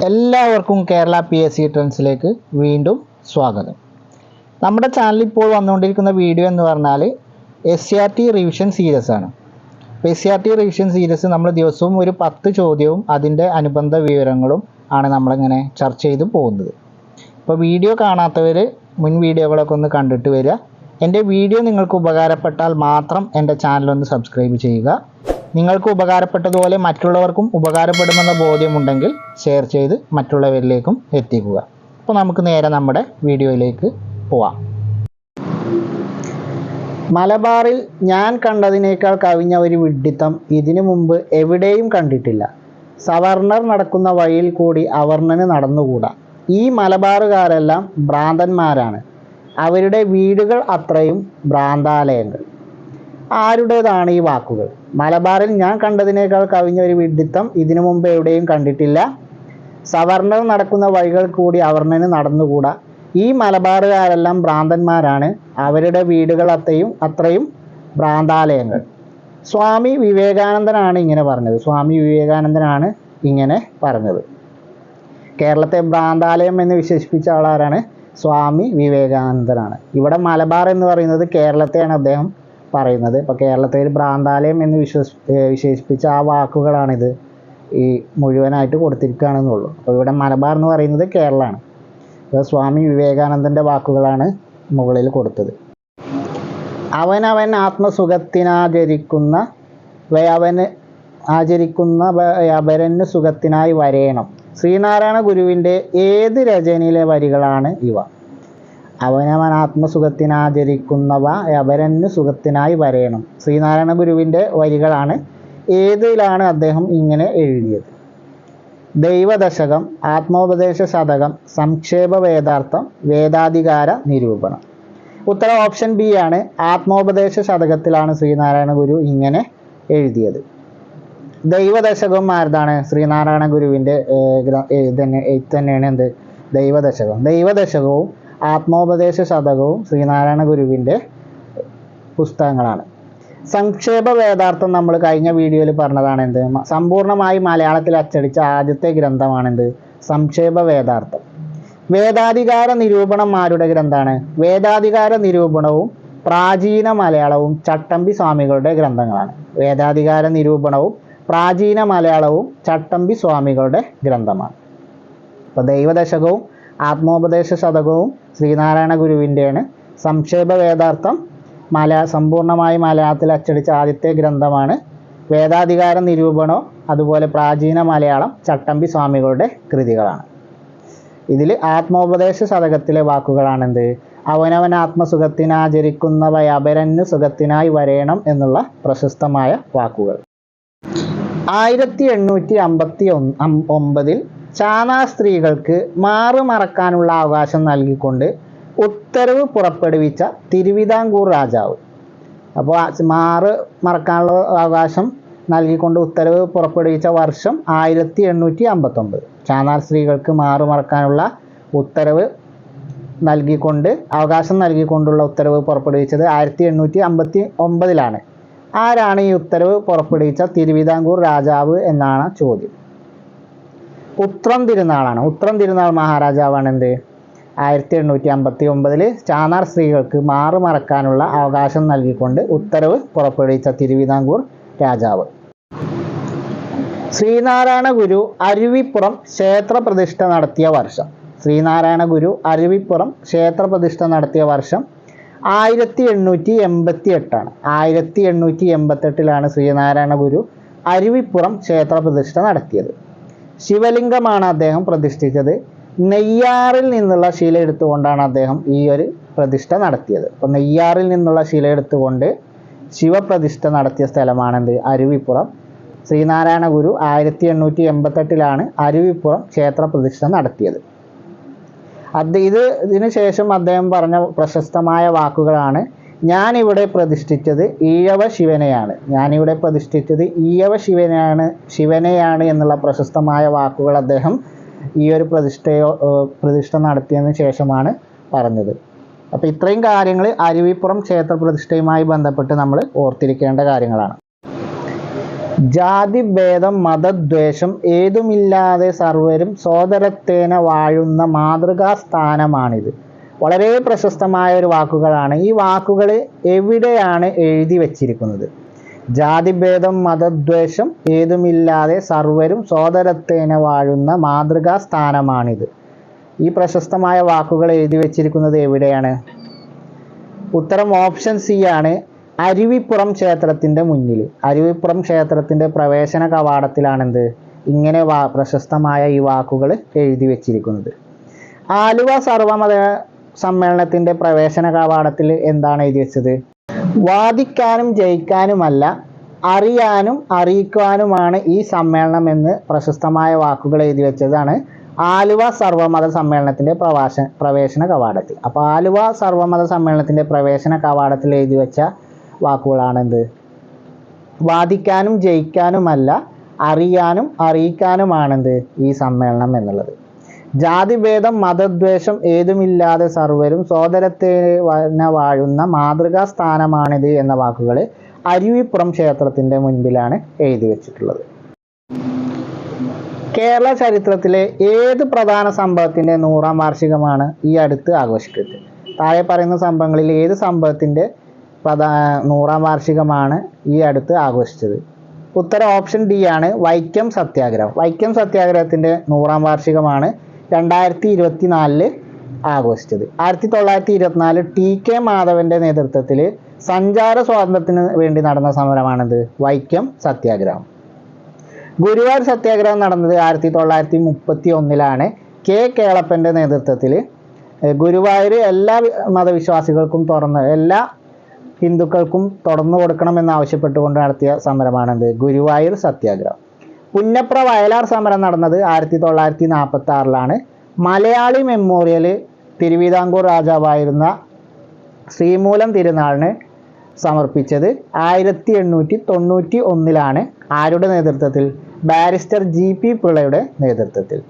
എല്ലാവർക്കും Kerala P S C ട്രെൻഡ്സിലേക്ക് വീണ്ടും സ്വാഗതം. നമ്മുടെ ചാനലിൽ ഇപ്പോൾ വന്നുകൊണ്ടിരിക്കുന്ന വീഡിയോ എന്ന് പറഞ്ഞാൽ S C R T revision series ആണ്. അപ്പോൾ S C R T revision series നമ്മൾ ദിവസവും ഒരു പത്ത് ചോദ്യവും അതിന്റെ അനുബന്ധ വിവരങ്ങളും ആണ് നമ്മളിങ്ങനെ ചർച്ച ചെയ്ത് പോകുന്നത്. അപ്പോൾ വീഡിയോ കാണാത്തവർ മുൻ വീഡിയോകളൊക്കെ ഒന്ന് കണ്ടിട്ട് വരിക. എന്റെ വീഡിയോ നിങ്ങൾക്ക് ഉപകാരപ്പെട്ടാൽ മാത്രം എന്റെ ചാനലൊന്ന് സബ്സ്ക്രൈബ് ചെയ്യുക. നിങ്ങൾക്ക് ഉപകാരപ്പെട്ടതുപോലെ മറ്റുള്ളവർക്കും ഉപകാരപ്പെടുമെന്ന ബോധ്യമുണ്ടെങ്കിൽ ഷെയർ ചെയ്ത് മറ്റുള്ളവരിലേക്കും എത്തിക്കുക. അപ്പോൾ നമുക്ക് നേരെ നമ്മുടെ വീഡിയോയിലേക്ക് പോവാം. മലബാറിൽ ഞാൻ കണ്ടതിനേക്കാൾ കവിഞ്ഞ ഒരു വിഡ്ഢിത്തം ഇതിനു മുമ്പ് എവിടെയും കണ്ടിട്ടില്ല. സവർണർ നടക്കുന്ന വഴിയിൽ കൂടി അവർണന് നടന്നുകൂടാ. ഈ മലബാറുകാരെല്ലാം ഭ്രാന്തന്മാരാണ്. അവരുടെ വീടുകൾ അത്രയും ഭ്രാന്താലയങ്ങൾ. ആരുടേതാണ് ഈ വാക്കുകൾ? മലബാറിൽ ഞാൻ കണ്ടതിനേക്കാൾ കവിഞ്ഞ ഒരു വിഡിത്തം ഇതിനു മുമ്പ് എവിടെയും കണ്ടിട്ടില്ല. സവർണർ നടക്കുന്ന വഴികൾ കൂടി അവർണന് നടന്നുകൂടാ. ഈ മലബാറുകാരെല്ലാം ഭ്രാന്തന്മാരാണ്. അവരുടെ വീടുകൾ അത്രയും അത്രയും ഭ്രാന്താലയങ്ങൾ. സ്വാമി വിവേകാനന്ദനാണ് ഇങ്ങനെ പറഞ്ഞത്. സ്വാമി വിവേകാനന്ദനാണ് ഇങ്ങനെ പറഞ്ഞത്. കേരളത്തെ ഭ്രാന്താലയം എന്ന് വിശേഷിപ്പിച്ച ആളാരാണ്? സ്വാമി വിവേകാനന്ദനാണ്. ഇവിടെ മലബാർ എന്ന് പറയുന്നത് കേരളത്തെയാണ് അദ്ദേഹം പറയുന്നത്. ഇപ്പോൾ കേരളത്തെ ഒരു ഭ്രാന്താലയം എന്ന് വിശ്വസ് വിശേഷിപ്പിച്ച ആ വാക്കുകളാണിത്. ഈ മുഴുവനായിട്ട് കൊടുത്തിരിക്കുകയാണെന്നുള്ളൂ. അപ്പോൾ ഇവിടെ മലബാർ എന്ന് പറയുന്നത് കേരളമാണ് അപ്പോൾ സ്വാമി വിവേകാനന്ദന്റെ വാക്കുകളാണ് മുകളിൽ കൊടുത്തത്. അവനവൻ ആത്മസുഖത്തിനാചരിക്കുന്ന അവന് ആചരിക്കുന്ന അപരന് സുഖത്തിനായി വരയണം ശ്രീനാരായണ ഗുരുവിന്റെ ഏത് രചനയിലെ വരികളാണ് ഇവ? അവനവൻ ആത്മസുഖത്തിനാചരിക്കുന്നവ അപരന് സുഖത്തിനായി വരയണം ശ്രീനാരായണ ഗുരുവിന്റെ വരികളാണ് ഏതിലാണ് അദ്ദേഹം ഇങ്ങനെ എഴുതിയത്? ദൈവദശകം ആത്മോപദേശ ശതകം സംക്ഷേപ വേദാർത്ഥം വേദാധികാര നിരൂപണം. ഉത്തരം ഓപ്ഷൻ ബി ആണ്. ആത്മോപദേശ ശതകത്തിലാണ് ശ്രീനാരായണ ഗുരു ഇങ്ങനെ എഴുതിയത്. ദൈവദശകം ആരതാണ്? ശ്രീനാരായണ ഗുരുവിന്റെ ഇത് തന്നെയാണ് എന്ത്? ദൈവദശകം. ദൈവദശകവും ആത്മോപദേശ ശതകവും ശ്രീനാരായണ ഗുരുവിന്റെ പുസ്തകങ്ങളാണ്. സംക്ഷേപ വേദാർത്ഥം നമ്മൾ കഴിഞ്ഞ വീഡിയോയിൽ പറഞ്ഞതാണ് എന്ത് സമ്പൂർണമായി മലയാളത്തിൽ അച്ചടിച്ച ആദ്യത്തെ ഗ്രന്ഥമാണെന്ത്? സംക്ഷേപ വേദാർത്ഥം. വേദാധികാര നിരൂപണം ആരുടെ ഗ്രന്ഥമാണ്? വേദാധികാര നിരൂപണവും പ്രാചീന മലയാളവും ചട്ടമ്പി സ്വാമികളുടെ ഗ്രന്ഥങ്ങളാണ്. വേദാധികാര നിരൂപണവും പ്രാചീന മലയാളവും ചട്ടമ്പി സ്വാമികളുടെ ഗ്രന്ഥമാണ്. അപ്പോൾ ദൈവദശകവും ആത്മോപദേശ ശതകവും ശ്രീനാരായണ ഗുരുവിന്റെയാണ് സംക്ഷേപ വേദാർത്ഥം മല സമ്പൂർണമായി മലയാളത്തിൽ അച്ചടിച്ച ആദ്യത്തെ ഗ്രന്ഥമാണ്. വേദാധികാര നിരൂപണോ അതുപോലെ പ്രാചീന മലയാളം ചട്ടമ്പി സ്വാമികളുടെ കൃതികളാണ്. ഇതിൽ ആത്മോപദേശ ശതകത്തിലെ വാക്കുകളാണെന്ത്? അവനവൻ ആത്മസുഖത്തിനാചരിക്കുന്നവ അപരന് സുഖത്തിനായി വരയണം എന്നുള്ള പ്രശസ്തമായ വാക്കുകൾ. ആയിരത്തി എണ്ണൂറ്റി അമ്പത്തി ഒമ്പതിൽ ചാന സ്ത്രീകൾക്ക് മാറുമറക്കാനുള്ള അവകാശം നൽകിക്കൊണ്ട് ഉത്തരവ് പുറപ്പെടുവിച്ച തിരുവിതാംകൂർ രാജാവ്. അപ്പോൾ മാറ് മറക്കാനുള്ള അവകാശം നൽകിക്കൊണ്ട് ഉത്തരവ് പുറപ്പെടുവിച്ച വർഷം ആയിരത്തി എണ്ണൂറ്റി അമ്പത്തൊമ്പത് ചാനാർ സ്ത്രീകൾക്ക് മാറുമറക്കാനുള്ള ഉത്തരവ് നൽകിക്കൊണ്ട് അവകാശം നൽകിക്കൊണ്ടുള്ള ഉത്തരവ് പുറപ്പെടുവിച്ചത് ആയിരത്തി എണ്ണൂറ്റി അമ്പത്തി ഒമ്പതിലാണ് ആരാണ് ഈ ഉത്തരവ് പുറപ്പെടുവിച്ച തിരുവിതാംകൂർ രാജാവ് എന്നാണ് ചോദ്യം. ഉത്രം തിരുനാളാണ്. ഉത്രം തിരുനാൾ മഹാരാജാവാണ് എന്ത് ആയിരത്തി എണ്ണൂറ്റി അമ്പത്തി ഒമ്പതിൽ ചാനാർ സ്ത്രീകൾക്ക് മാറു മറക്കാനുള്ള അവകാശം നൽകിക്കൊണ്ട് ഉത്തരവ് പുറപ്പെടുവിച്ച തിരുവിതാംകൂർ രാജാവ്. ശ്രീനാരായണ ഗുരു അരുവിപ്പുറം ക്ഷേത്ര പ്രതിഷ്ഠ നടത്തിയ വർഷം. ശ്രീനാരായണ ഗുരു അരുവിപ്പുറം ക്ഷേത്ര പ്രതിഷ്ഠ നടത്തിയ വർഷം ആയിരത്തി എണ്ണൂറ്റി എൺപത്തി എട്ടാണ് ആയിരത്തി എണ്ണൂറ്റി എൺപത്തെട്ടിലാണ് ശ്രീനാരായണ ഗുരു അരുവിപ്പുറം ക്ഷേത്ര പ്രതിഷ്ഠ നടത്തിയത്. ശിവലിംഗമാണ് അദ്ദേഹം പ്രതിഷ്ഠിച്ചത്. നെയ്യാറിൽ നിന്നുള്ള ശില എടുത്തുകൊണ്ടാണ് അദ്ദേഹം ഈ ഒരു പ്രതിഷ്ഠ നടത്തിയത്. അപ്പോൾ നെയ്യാറിൽ നിന്നുള്ള ശില എടുത്തുകൊണ്ട് ശിവപ്രതിഷ്ഠ നടത്തിയ സ്ഥലമാണെന്ത്? അരുവിപ്പുറം. ശ്രീനാരായണ ഗുരു ആയിരത്തി എണ്ണൂറ്റി എൺപത്തെട്ടിലാണ് അരുവിപ്പുറം ക്ഷേത്ര പ്രതിഷ്ഠ നടത്തിയത്. അത് ഇത് ഇതിനു ശേഷം അദ്ദേഹം പറഞ്ഞ പ്രശസ്തമായ വാക്കുകളാണ് ഞാനിവിടെ പ്രതിഷ്ഠിച്ചത് ഈഴവ ശിവനെയാണ്. ഞാനിവിടെ പ്രതിഷ്ഠിച്ചത് ഈഴവ ശിവനെയാണ് ശിവനെയാണ് എന്നുള്ള പ്രശസ്തമായ വാക്കുകൾ അദ്ദേഹം ഈ ഒരു പ്രതിഷ്ഠയോ പ്രതിഷ്ഠ നടത്തിയതിനു ശേഷമാണ് പറഞ്ഞത്. അപ്പോൾ ഇത്രയും കാര്യങ്ങൾ അരുവിപ്പുറം ക്ഷേത്ര പ്രതിഷ്ഠയുമായി ബന്ധപ്പെട്ട് നമ്മൾ ഓർത്തിരിക്കേണ്ട കാര്യങ്ങളാണ്. ജാതി ജാതിഭേദം മതദ്വേഷം ഏതുമില്ലാതെ സർവരും സോദരത്തേന വാഴുന്ന മാതൃകാ സ്ഥാനമാണിത് വളരെ പ്രശസ്തമായ ഒരു വാക്കുകളാണ്. ഈ വാക്കുകൾ എവിടെയാണ് എഴുതി വച്ചിരിക്കുന്നത്? ജാതിഭേദം മതദ്വേഷം ഏതുമില്ലാതെ സർവരും സോദരത്തേന വാഴുന്ന മാതൃകാ സ്ഥാനമാണിത്. ഈ പ്രശസ്തമായ വാക്കുകൾ എഴുതി വച്ചിരിക്കുന്നത് എവിടെയാണ്? ഉത്തരം ഓപ്ഷൻ സി ആണ്. അരുവിപ്പുറം ക്ഷേത്രത്തിന്റെ മുന്നിൽ. അരുവിപ്പുറം ക്ഷേത്രത്തിന്റെ പ്രവേശന കവാടത്തിലാണെന്ത്? ഇങ്ങനെ വാ പ്രശസ്തമായ ഈ വാക്കുകൾ എഴുതി വച്ചിരിക്കുന്നത്. ആലുവ സർവമത സമ്മേളനത്തിന്റെ പ്രവേശന കവാടത്തിൽ എന്താണ് എഴുതി വെച്ചത്? വാദിക്കാനും ജയിക്കാനുമല്ല അറിയാനും അറിയിക്കുവാനുമാണ് ഈ സമ്മേളനം എന്ന് പ്രശസ്തമായ വാക്കുകൾ എഴുതി വെച്ചതാണ് ആലുവ സർവമത സമ്മേളനത്തിന്റെ പ്രവാശ പ്രവേശന കവാടത്തിൽ. അപ്പോൾ ആലുവ സർവമത സമ്മേളനത്തിന്റെ പ്രവേശന കവാടത്തിൽ എഴുതി വെച്ച വാക്കുകളാണ് എന്ത് വാദിക്കാനും ജയിക്കാനുമല്ല അറിയാനും അറിയിക്കാനുമാണെന്ത് ഈ സമ്മേളനം എന്നുള്ളത്. ജാതിഭേദം മതദ്വേഷം ഏതുമില്ലാതെ സർവരും സോദരത്തേന വാഴുന്ന മാതൃകാ സ്ഥാനമാണിത് എന്ന വാക്കുകൾ അരുവിപ്പുറം ക്ഷേത്രത്തിന്റെ മുൻപിലാണ് എഴുതി വെച്ചിട്ടുള്ളത്. കേരള ചരിത്രത്തിലെ ഏത് പ്രധാന സംഭവത്തിന്റെ നൂറാം വാർഷികമാണ് ഈ അടുത്ത് ആഘോഷിക്കുന്നത്? താഴെ പറയുന്ന സംഭവങ്ങളിൽ ഏത് സംഭവത്തിന്റെ പ്രധാ നൂറാം വാർഷികമാണ് ഈ അടുത്ത് ആഘോഷിച്ചത്? ഉത്തരം ഓപ്ഷൻ ഡി ആണ് വൈക്കം സത്യാഗ്രഹം. വൈക്കം സത്യാഗ്രഹത്തിന്റെ നൂറാം വാർഷികമാണ് രണ്ടായിരത്തി ഇരുപത്തി നാലിൽ ആഘോഷിച്ചത്. ആയിരത്തി തൊള്ളായിരത്തി ഇരുപത്തിനാല് ടി കെ മാധവന്റെ നേതൃത്വത്തിൽ സഞ്ചാര സ്വാതന്ത്ര്യത്തിന് വേണ്ടി നടന്ന സമരമാണിത്. വൈക്കം സത്യാഗ്രഹം. ഗുരുവായൂർ സത്യാഗ്രഹം നടന്നത് ആയിരത്തി തൊള്ളായിരത്തി മുപ്പത്തി ഒന്നിലാണ് കെ കേളപ്പന്റെ നേതൃത്വത്തിൽ ഗുരുവായൂർ എല്ലാ മതവിശ്വാസികൾക്കും തുറന്ന് എല്ലാ ഹിന്ദുക്കൾക്കും തുറന്നു കൊടുക്കണമെന്ന് ആവശ്യപ്പെട്ടുകൊണ്ട് നടത്തിയ സമരമാണിത്. ഗുരുവായൂർ സത്യാഗ്രഹം. പുന്നപ്ര വയലാർ സമരം നടന്നത് ആയിരത്തി തൊള്ളായിരത്തി നാൽപ്പത്തി ആറിലാണ് മലയാളി മെമ്മോറിയൽ തിരുവിതാംകൂർ രാജാവായിരുന്ന ശ്രീമൂലം തിരുനാളിന് സമർപ്പിച്ചത് ആയിരത്തി എണ്ണൂറ്റി തൊണ്ണൂറ്റി ഒന്നിലാണ് ആരുടെ നേതൃത്വത്തിൽ? ബാരിസ്റ്റർ ജി പി പിള്ളയുടെ നേതൃത്വത്തിൽ.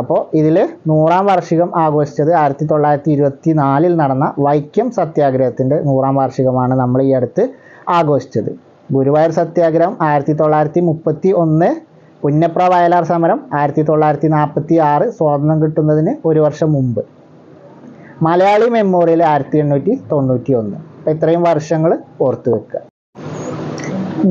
അപ്പോൾ ഇതിൽ നൂറാം വാർഷികം ആഘോഷിച്ചത് ആയിരത്തി തൊള്ളായിരത്തി ഇരുപത്തി നാലിൽ നടന്ന വൈക്കം സത്യാഗ്രഹത്തിന്റെ നൂറാം വാർഷികമാണ് നമ്മൾ ഈ അടുത്ത് ആഘോഷിച്ചത്. ഗുരുവായൂർ സത്യാഗ്രഹം ആയിരത്തി തൊള്ളായിരത്തി മുപ്പത്തി ഒന്ന് പുന്നപ്ര വയലാർ സമരം ആയിരത്തി തൊള്ളായിരത്തി നാൽപ്പത്തി ആറ് സ്വാതന്ത്ര്യം കിട്ടുന്നതിന് ഒരു വർഷം മുമ്പ്. മലയാളി മെമ്മോറിയൽ ആയിരത്തി എണ്ണൂറ്റി തൊണ്ണൂറ്റി ഒന്ന് അപ്പം ഇത്രയും വർഷങ്ങൾ ഓർത്ത് വെക്കുക.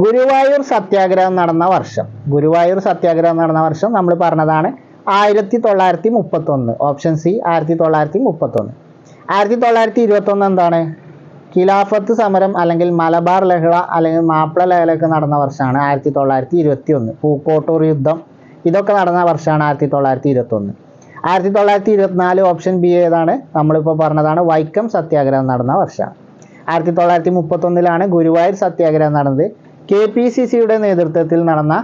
ഗുരുവായൂർ സത്യാഗ്രഹം നടന്ന വർഷം. ഗുരുവായൂർ സത്യാഗ്രഹം നടന്ന വർഷം നമ്മൾ പറഞ്ഞതാണ് ആയിരത്തി തൊള്ളായിരത്തി മുപ്പത്തൊന്ന് ഓപ്ഷൻ സി ആയിരത്തി തൊള്ളായിരത്തി മുപ്പത്തൊന്ന് ആയിരത്തി തൊള്ളായിരത്തി ഇരുപത്തൊന്ന് എന്താണ്? ഖിലാഫത്ത് സമരം അല്ലെങ്കിൽ മലബാർ ലഹള അല്ലെങ്കിൽ മാപ്പിള ലഹളയൊക്കെ നടന്ന വർഷമാണ് ആയിരത്തി തൊള്ളായിരത്തി ഇരുപത്തി ഒന്ന് പൂക്കോട്ടൂർ യുദ്ധം ഇതൊക്കെ നടന്ന വർഷമാണ് ആയിരത്തി തൊള്ളായിരത്തി ഇരുപത്തൊന്ന് ആയിരത്തി തൊള്ളായിരത്തി ഇരുപത്തിനാല് ഓപ്ഷൻ ബി ഏതാണ്? നമ്മളിപ്പോൾ പറഞ്ഞതാണ് വൈക്കം സത്യാഗ്രഹം നടന്ന വർഷം. ആയിരത്തി തൊള്ളായിരത്തി മുപ്പത്തൊന്നിലാണ് ഗുരുവായൂർ സത്യാഗ്രഹം നടന്നത്. കെ പി സി സിയുടെ നേതൃത്വത്തിൽ നടന്ന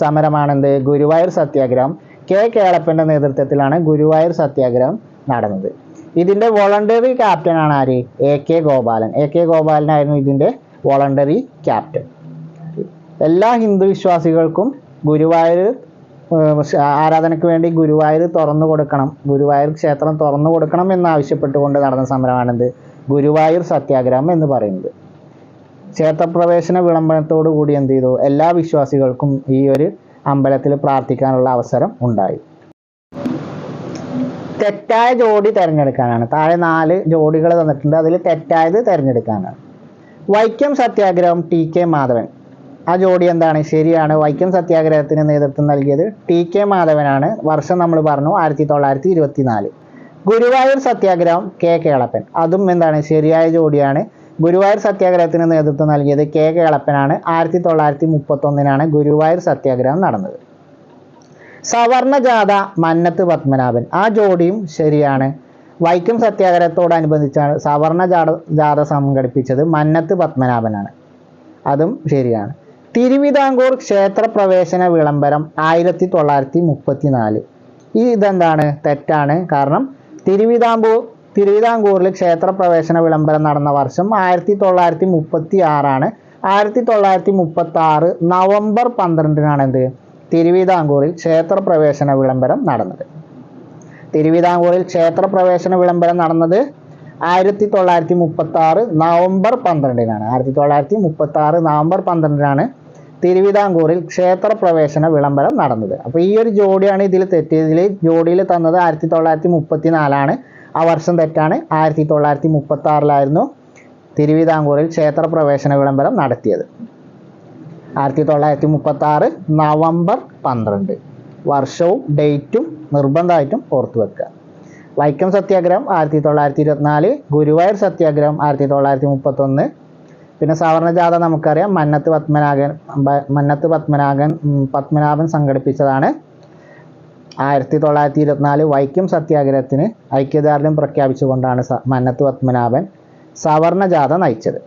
സമരമാണെന്ത് ഗുരുവായൂർ സത്യാഗ്രഹം. കെ കേളപ്പന്റെ നേതൃത്വത്തിലാണ് ഗുരുവായൂർ സത്യാഗ്രഹം നടന്നത്. ഇതിന്റെ വോളണ്ടറി ക്യാപ്റ്റൻ ആണ് ആര്? A K Gopalan. A K ഗോപാലനായിരുന്നു ഇതിന്റെ വോളണ്ടറി ക്യാപ്റ്റൻ എല്ലാ ഹിന്ദു വിശ്വാസികൾക്കും ഗുരുവായൂർ ആരാധനയ്ക്ക് വേണ്ടി ഗുരുവായൂർ തുറന്നു കൊടുക്കണം. ഗുരുവായൂർ ക്ഷേത്രം തുറന്നു കൊടുക്കണം എന്നാവശ്യപ്പെട്ടുകൊണ്ട് നടന്ന സമരമാണിത്. ഗുരുവായൂർ സത്യാഗ്രഹം എന്ന് പറയുന്നത്. ക്ഷേത്രപ്രവേശന വിളംബരത്തോടു കൂടി എന്ത് ചെയ്തു? എല്ലാ വിശ്വാസികൾക്കും ഈ ഒരു അമ്പലത്തിൽ പ്രാർത്ഥിക്കാനുള്ള അവസരം ഉണ്ടായി. തെറ്റായ ജോഡി തിരഞ്ഞെടുക്കാനാണ്. താഴെ നാല് ജോഡികൾ തന്നിട്ടുണ്ട്. അതിൽ തെറ്റായത് തിരഞ്ഞെടുക്കാനാണ്. വൈക്കം സത്യാഗ്രഹം ടി കെ മാധവൻ. ആ ജോഡി എന്താണ്? ശരിയാണ്. വൈക്കം സത്യാഗ്രഹത്തിന് നേതൃത്വം നൽകിയത് ടി കെ മാധവനാണ്. വർഷം നമ്മൾ പറഞ്ഞു ആയിരത്തി തൊള്ളായിരത്തി ഇരുപത്തി നാല് ഗുരുവായൂർ സത്യാഗ്രഹം കെ കേളപ്പൻ. അതും എന്താണ്? ശരിയായ ജോഡിയാണ്. ഗുരുവായൂർ സത്യാഗ്രഹത്തിന് നേതൃത്വം നൽകിയത് കെ കേളപ്പനാണ്. ആയിരത്തി തൊള്ളായിരത്തി മുപ്പത്തൊന്നിനാണ് ഗുരുവായൂർ സത്യാഗ്രഹം നടന്നത്. സവർണ ജാഥ മന്നത്ത് പത്മനാഭൻ. ആ ജോഡിയും ശരിയാണ്. വൈക്കം സത്യാഗ്രഹത്തോടനുബന്ധിച്ചാണ് സവർണ ജാഥ ജാഥ സംഘടിപ്പിച്ചത് മന്നത്ത് പത്മനാഭനാണ്. അതും ശരിയാണ്. തിരുവിതാംകൂർ ക്ഷേത്രപ്രവേശന വിളംബരം ആയിരത്തി തൊള്ളായിരത്തി മുപ്പത്തി നാല് ഈ ഇതെന്താണ്? തെറ്റാണ്. കാരണം തിരുവിതാംകൂർ തിരുവിതാംകൂറിൽ ക്ഷേത്രപ്രവേശന വിളംബരം നടന്ന വർഷം ആയിരത്തി തൊള്ളായിരത്തി മുപ്പത്തി ആറാണ് ആയിരത്തി തൊള്ളായിരത്തി മുപ്പത്തി ആറ് നവംബർ പന്ത്രണ്ടിനാണ് എന്ത്? തിരുവിതാംകൂറിൽ ക്ഷേത്രപ്രവേശന വിളംബരം നടന്നത്. തിരുവിതാംകൂറിൽ ക്ഷേത്രപ്രവേശന വിളംബരം നടന്നത് ആയിരത്തി തൊള്ളായിരത്തി മുപ്പത്തി ആറ് നവംബർ പന്ത്രണ്ടിനാണ്. ആയിരത്തി തൊള്ളായിരത്തി മുപ്പത്തി ആറ് നവംബർ പന്ത്രണ്ടിനാണ് തിരുവിതാംകൂറിൽ ക്ഷേത്രപ്രവേശന വിളംബരം നടന്നത്. അപ്പോൾ ഈ ഒരു ജോഡിയാണ് ഇതിൽ തെറ്റിയതിൽ ജോഡിയിൽ തന്നത് ആയിരത്തി തൊള്ളായിരത്തി മുപ്പത്തി നാലാണ് ആ വർഷം തെറ്റാണ്. ആയിരത്തി തൊള്ളായിരത്തി മുപ്പത്തി ആറിലായിരുന്നു തിരുവിതാംകൂറിൽ ക്ഷേത്രപ്രവേശന വിളംബരം നടത്തിയത്. ആയിരത്തി തൊള്ളായിരത്തി മുപ്പത്തി ആറ് നവംബർ പന്ത്രണ്ട്. വർഷവും ഡേറ്റും നിർബന്ധമായിട്ടും ഓർത്തു വെക്കുക. വൈക്കം സത്യാഗ്രഹം ആയിരത്തി തൊള്ളായിരത്തി ഇരുപത്തിനാല് ഗുരുവായൂർ സത്യാഗ്രഹം ആയിരത്തി തൊള്ളായിരത്തി മുപ്പത്തൊന്ന് പിന്നെ സവർണജാഥ നമുക്കറിയാം. മന്നത്ത് പത്മനാഭൻ മന്നത്ത് പത്മനാഭൻ പത്മനാഭൻ സംഘടിപ്പിച്ചതാണ് ആയിരത്തി തൊള്ളായിരത്തി ഇരുപത്തിനാല് വൈക്കം സത്യാഗ്രഹത്തിന് ഐക്യദാർഢ്യം പ്രഖ്യാപിച്ചുകൊണ്ടാണ് മന്നത്ത് പത്മനാഭൻ സവർണജാഥ നയിച്ചത്.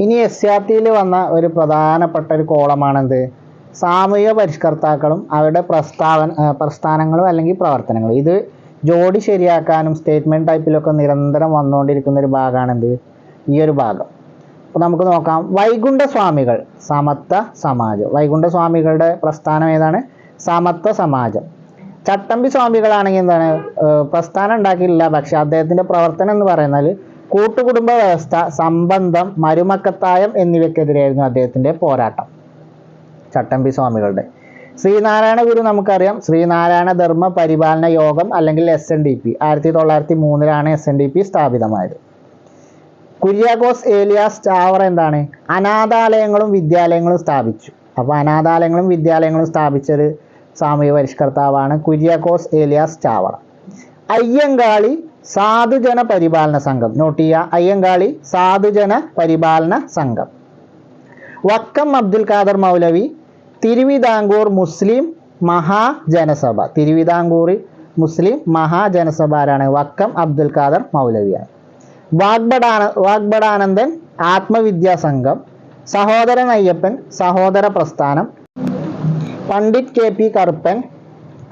ഇനി എസ് ആർ ടിയിൽ വന്ന ഒരു പ്രധാനപ്പെട്ട ഒരു കോളമാണെന്ത്? സാമൂഹിക പരിഷ്കർത്താക്കളും അവരുടെ പ്രസ്താവന പ്രസ്ഥാനങ്ങളും അല്ലെങ്കിൽ പ്രവർത്തനങ്ങളും. ഇത് ജോഡി ശരിയാക്കാനും സ്റ്റേറ്റ്മെന്റ് ടൈപ്പിലൊക്കെ നിരന്തരം വന്നുകൊണ്ടിരിക്കുന്ന ഒരു ഭാഗമാണെന്ത് ഈ ഒരു ഭാഗം. അപ്പോൾ നമുക്ക് നോക്കാം. വൈകുണ്ഠ സ്വാമികൾ സമത്വ സമാജം. വൈകുണ്ഠ സ്വാമികളുടെ പ്രസ്ഥാനം ഏതാണ്? സമത്വ സമാജം. ചട്ടമ്പി സ്വാമികളാണെങ്കിൽ എന്താണ്? പ്രസ്ഥാനം ഉണ്ടാക്കിയില്ല പക്ഷെ അദ്ദേഹത്തിന്റെ പ്രവർത്തനം എന്ന് പറയുന്നത് കൂട്ടുകുടുംബ വ്യവസ്ഥ സംബന്ധം മരുമക്കത്തായം എന്നിവയ്ക്കെതിരെയായിരുന്നു അദ്ദേഹത്തിന്റെ പോരാട്ടം. ചട്ടമ്പി സ്വാമികളുടെ. ശ്രീനാരായണ ഗുരു നമുക്കറിയാം. ശ്രീനാരായണ ധർമ്മ പരിപാലന യോഗം അല്ലെങ്കിൽ എസ് എൻ ഡി പി ആയിരത്തി തൊള്ളായിരത്തി മൂന്നിലാണ് എസ് എൻ ഡി പി സ്ഥാപിതമായത്. കുര്യാഗോസ് ഏലിയാസ് ചാവർ എന്താണ്? അനാഥാലയങ്ങളും വിദ്യാലയങ്ങളും സ്ഥാപിച്ചു. അപ്പോൾ അനാഥാലയങ്ങളും വിദ്യാലയങ്ങളും സ്ഥാപിച്ചൊരു സാമൂഹ്യ പരിഷ്കർത്താവാണ് കുര്യാക്കോസ് ഏലിയാസ് ചാവറ. അയ്യങ്കാളി സാധുജന പരിപാലന സംഘം. നോട്ട് ചെയ്യുക. അയ്യങ്കാളി സാധുജന പരിപാലന സംഘം. വക്കം അബ്ദുൽ ഖാദർ മൗലവി തിരുവിതാംകൂർ മുസ്ലിം മഹാജനസഭ. തിരുവിതാംകൂറിൽ മുസ്ലിം മഹാജനസഭ ആരാണ് വക്കം അബ്ദുൽ ഖാദർ മൗലവിയാണ്. വാഗ്ബടാന വാഗ്ബടാനന്ദൻ ആത്മവിദ്യാ സംഘം Sahodaran Ayyappan Sahodara Prasthanam Pandit K P Karuppan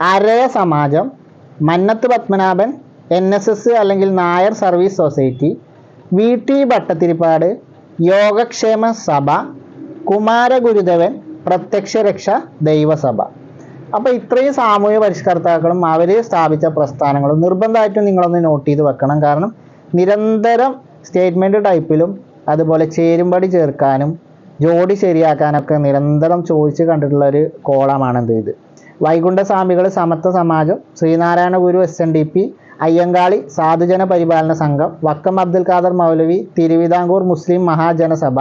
Araya Samajam Mannathu Padmanabhan N S S അല്ലെങ്കിൽ Nair service society V T Bhattathiripad Yogakshema Sabha Kumaragurudevan പ്രത്യക്ഷ രക്ഷ ദൈവസഭ. അപ്പോൾ ഇത്രയും സാമൂഹ്യ പരിഷ്കർത്താക്കളും അവർ സ്ഥാപിച്ച പ്രസ്ഥാനങ്ങളും നിർബന്ധമായിട്ടും നിങ്ങളൊന്ന് നോട്ട് ചെയ്ത് വെക്കണം. കാരണം നിരന്തരം സ്റ്റേറ്റ്മെന്റ് ടൈപ്പിലും അതുപോലെ ചേരുംപടി ചേർക്കാനും ജോഡി ശരിയാക്കാനൊക്കെ നിരന്തരം ചോദിച്ച് കണ്ടിട്ടുള്ള ഒരു കോളമാണെന്ത് ഇത്. Vaikunda Swamikal Samathwa Samajam Sreenarayana Guru S N D P Ayyankali Sadhujana Paripalana Sangham Vakkom Abdul Khader മൗലവി തിരുവിതാംകൂർ മുസ്ലിം മഹാജനസഭ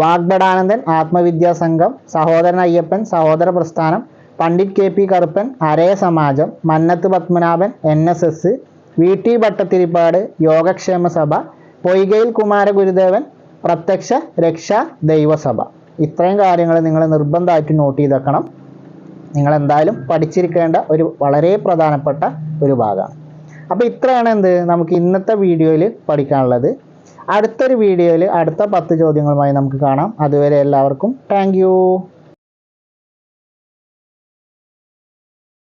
വാഗ്ബടാനന്ദൻ ആത്മവിദ്യാ സംഘം Sahodaran Ayyappan Sahodara Prasthanam Pandit K P Karuppan Araya Samajam Mannathu Padmanabhan N S S V T Bhattathiripad Yogakshema Sabha Poikayil കുമാര ഗുരുദേവൻ പ്രത്യക്ഷ രക്ഷ ദൈവസഭ. ഇത്രയും കാര്യങ്ങൾ നിങ്ങൾ നിർബന്ധമായിട്ട് not ചെയ്തേക്കണം. നിങ്ങൾ എന്തായാലും പഠിച്ചിരിക്കേണ്ട ഒരു വളരെ പ്രധാനപ്പെട്ട ഒരു ഭാഗമാണ്. അപ്പോൾ ഇത്രയാണ് എന്ത് നമുക്ക് ഇന്നത്തെ വീഡിയോയിൽ പഠിക്കാനുള്ളത്. അടുത്തൊരു വീഡിയോയിൽ അടുത്ത പത്ത് ചോദ്യങ്ങളുമായി നമുക്ക് കാണാം. അതുവരെ എല്ലാവർക്കും താങ്ക്